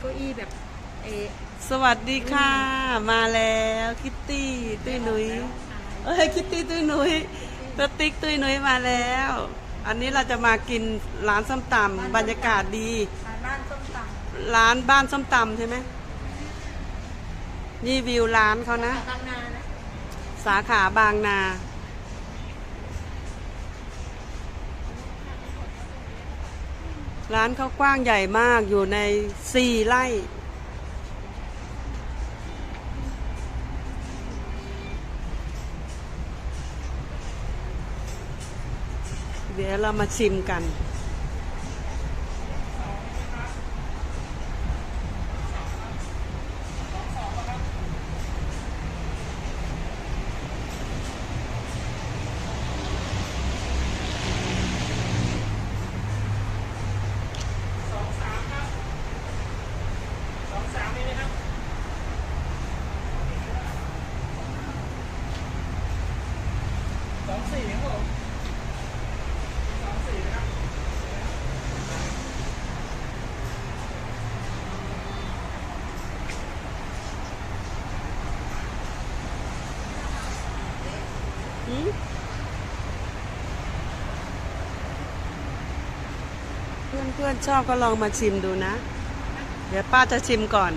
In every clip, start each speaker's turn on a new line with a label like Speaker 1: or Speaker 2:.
Speaker 1: เก้าอี้แบบเออ
Speaker 2: สวัสดีค่ะ มาแล้วคิตตี้ตุ้ยนุ้ยเอ้ยคิตตี้ตุ้ยนุ้ยตัวติ๊กตุ้ยนุ้ยมาแล้ว อันนี้เราจะมากินร้านส้มตำบรรยากาศดี
Speaker 1: ร้านบ้านส้มต
Speaker 2: ร้านบ้านส้มตำใช่ไหมนี่วิวร้านเขานะำ
Speaker 1: บางนานะ
Speaker 2: สาขาบางนา ร้านเขากว้างใหญ่มากอยู่ในสี่ไร่เดี๋ยวเรามาชิมกัน เพื่อนๆชอบก็ลองมาชิมดูนะ เดี๋ยวป้าจะชิมก่อน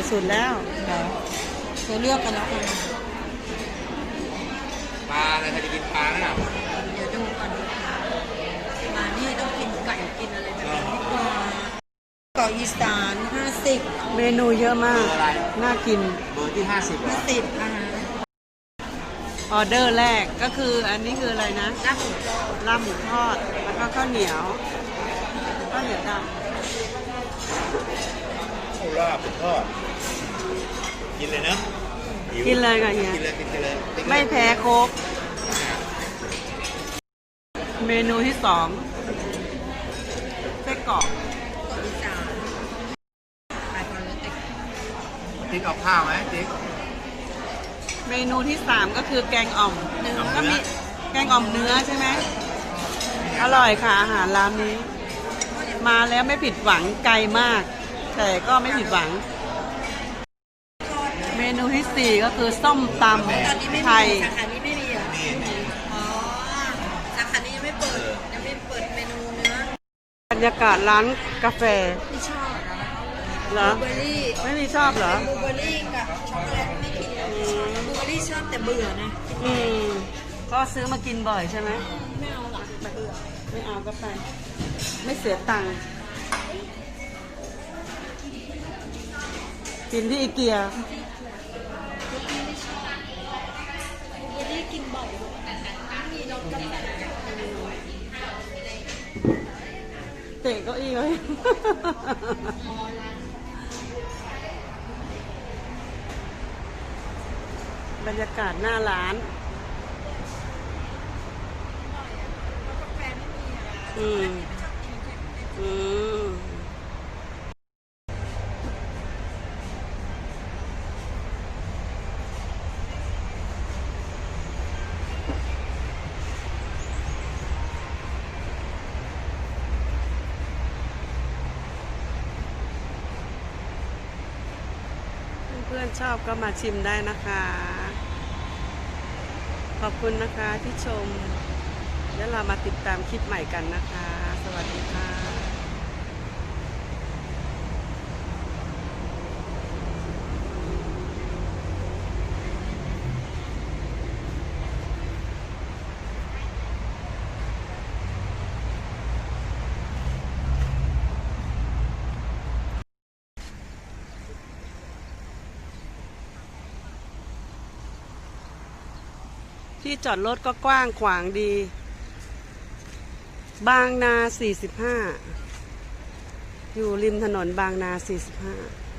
Speaker 2: อร่อยสุดแล้ว
Speaker 1: เดี๋ยวเลือกกันแล้วกัน
Speaker 3: ปลาอะไรใครจะกินปลาน่ะ
Speaker 1: เดี๋ยวดูก่อนมานี่ต้องกินไก่กินอะไรแบบนี้ดีกว่าเกาะอีสานห้าสิบ
Speaker 2: เมนูเยอะมาก น่ากิน
Speaker 3: เบอร์ที่ห้าสิบ
Speaker 1: ห้าสิบอาหาร
Speaker 2: ออเดอร์แรกก็คืออันนี้คืออะไรนะ
Speaker 1: น้ำหมูทอด
Speaker 2: ลาบหมูทอดแล้วก็ข้าวเหนียวข้าวเหนียวด
Speaker 3: ข้าวราบทอด กินเลยนะหิวำ
Speaker 2: กินเลยค่ะเฮีย
Speaker 3: กินเลยกินเลยติ๊กเลย
Speaker 2: ไม่แพ้โคกเมนูที่สองไส้กรอก
Speaker 1: เกาะอีสานขายคนละเต็ก
Speaker 3: ติ๊กเอาข้าวไหมติ๊ก
Speaker 2: เมนูที่สามก็คือแกงอ่อม
Speaker 1: เนื้อ
Speaker 2: ก็มีแกงอ่อมเนื้อใช่ไหมอร่อยค่ะอาหารร้านนี้ มาแล้วไม่ผิดหวังไกลมาก แต่ก็ไม่ผิดหวังเม นูที่สี่ก็คือส้มต
Speaker 1: ตอนนี้ไม่ำ
Speaker 2: ไท
Speaker 1: มี
Speaker 2: ย
Speaker 1: สาขานี้ไม่มีเหรอ
Speaker 3: นี่นี่
Speaker 1: อ๋อสาขานี้ยังไม่เปิดยังไม่เปิดเมนูเนื้อบ
Speaker 2: รรยากาศร้านกาแฟ
Speaker 1: ไม่ชอบ
Speaker 2: เหร
Speaker 1: บ
Speaker 2: อ
Speaker 1: ลูเบอร์รี่
Speaker 2: ไม่มีชอบเหรอ
Speaker 1: บลูเบอร์รี่กับช็อกโกแลตไม่กินบลูเบอร์รี่ชอบแต่เบื่อนะ
Speaker 2: อืม ก็ซื้อมากินบ่อยใช่ไหม
Speaker 1: ไม่เอาหรอกเบื่อ
Speaker 2: ไม่เอาก็ไป ไม่เสียตังค์กินที่อีเกีย
Speaker 1: บลูเบอร์รี่กิ นบ่อยไม่มีรสกาแฟ
Speaker 2: เตะเก้าอี้ไว้บรรยากาศหน้าร้าน
Speaker 1: กาแฟไม่มีอะ
Speaker 2: อืม อืม เพื่อนๆชอบก็มาชิมได้นะคะ ขอบคุณนะคะที่ชม แล้วเรามาติดตามคลิปใหม่กันนะคะ สวัสดีค่ะ ที่จอดรถก็กว้างขวางดี บางนา 45 อยู่ริมถนนบางนา 45